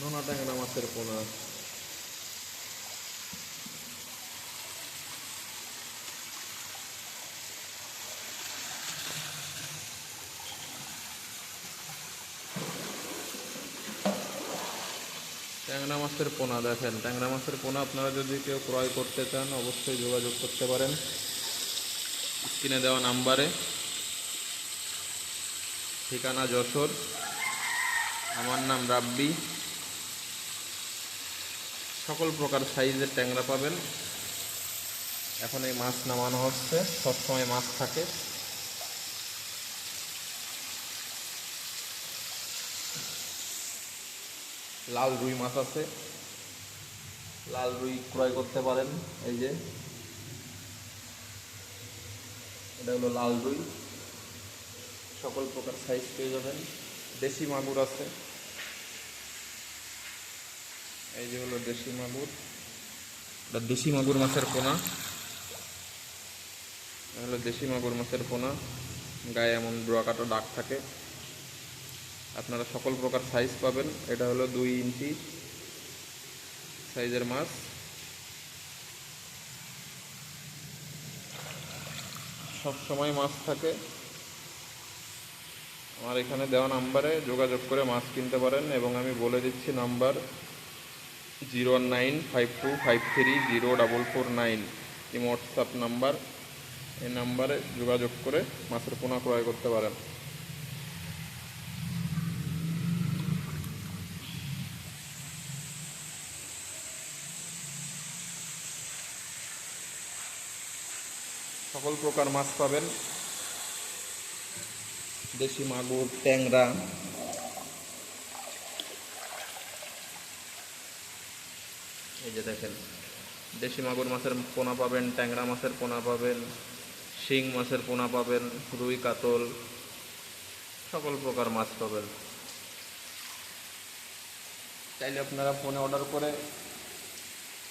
নোনা ট্যাংরা মাছের পোনা ট্যাংরা মাছের পোনা দেখেন ট্যাংরা মাছের পোনা আপনারা যদি কেউ ক্রয় করতে চান, অবশ্যই যোগাযোগ করতে পারেন। স্ক্রিনে দেওয়া নাম্বারে। ঠিকানা যশোর। আমার নাম রাব্বি। সকল প্রকার সাইজের ট্যাংরা পাবেন। এখন এই মাছ নামানো হচ্ছে। সবসময় মাছ থাকে। লাল রুই মাছ আছে। লাল রুই ক্রয় করতে পারেন। এই যে। এটা হলো লাল রুই। সকল প্রকার সাইজ পেয়ে যাবেন। দেশি মাগুর আছে। এই যে হলো দেশি মাগুর। এটা দেশি মাগুর মাছের পোনা। হলো দেশি মাগুর মাছের পোনা। গায়ে এমন ব্রকাটো দাগ থাকে। আপনারা সকল প্রকার সাইজ পাবেন। এটা হলো দুই ইঞ্চি সাইজের মাছ। সব সময় মাছ থাকে। আমার এখানে দেওয়া নাম্বারে যোগাযোগ করে মাছ কিনতে পারেন এবং আমি বলে দিচ্ছি number zero nine five two five three zero double four nine এই হোয়াটসঅ্যাপ নাম্বার, এই নাম্বারে যোগাযোগ করে মাছের পোনা ক্রয় করতে পারেন। সকল প্রকার মাছ পাবেন। দেশি মাগুর, ট্যাংরা এই যে দেখেন, দেশি মাগুর মাছের পোনা পাবেন, ট্যাংরা মাছের পোনা পাবেন, শিং মাছের পোনা পাবেন, রুই কাতল, সকল প্রকার মাছ পাবেন। চাইলে আপনারা ফোনে অর্ডার করে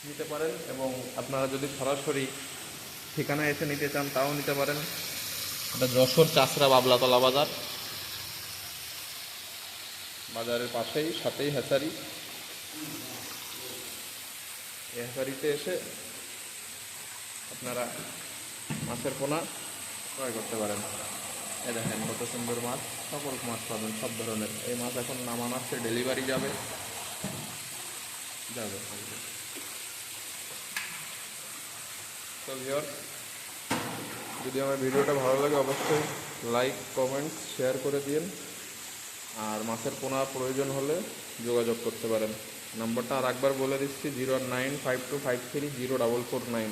নিতে পারেন এবং আপনারা যদি সরাসরি ঠিকানা এসে নিতে চান, তাও নিতে পারেন। এটা যশোর চাষরা বাবলাতলা বাজার। বাজারের পাশেই, সাথেই, হ্যাচারি। এই এসে আপনারা মাছের পোনা ক্রয় করতে পারেন। এই দেখেন কত সুন্দর মাছ, সকল মাছ পাবেন, সব ধরনের। এই মাছ এখন নামানো আসছে ডেলিভারি যাবে। যাবে। তো ভিওর যদি আমার ভিডিওটা ভালো লাগে অবশ্যই লাইক কমেন্ট শেয়ার করে দিন আর মাছের পোনা প্রয়োজন হলে যোগাযোগ করতে পারেন। নাম্বারটা আর একবার বলে দিচ্ছি, zero nine five two five three zero double four nine.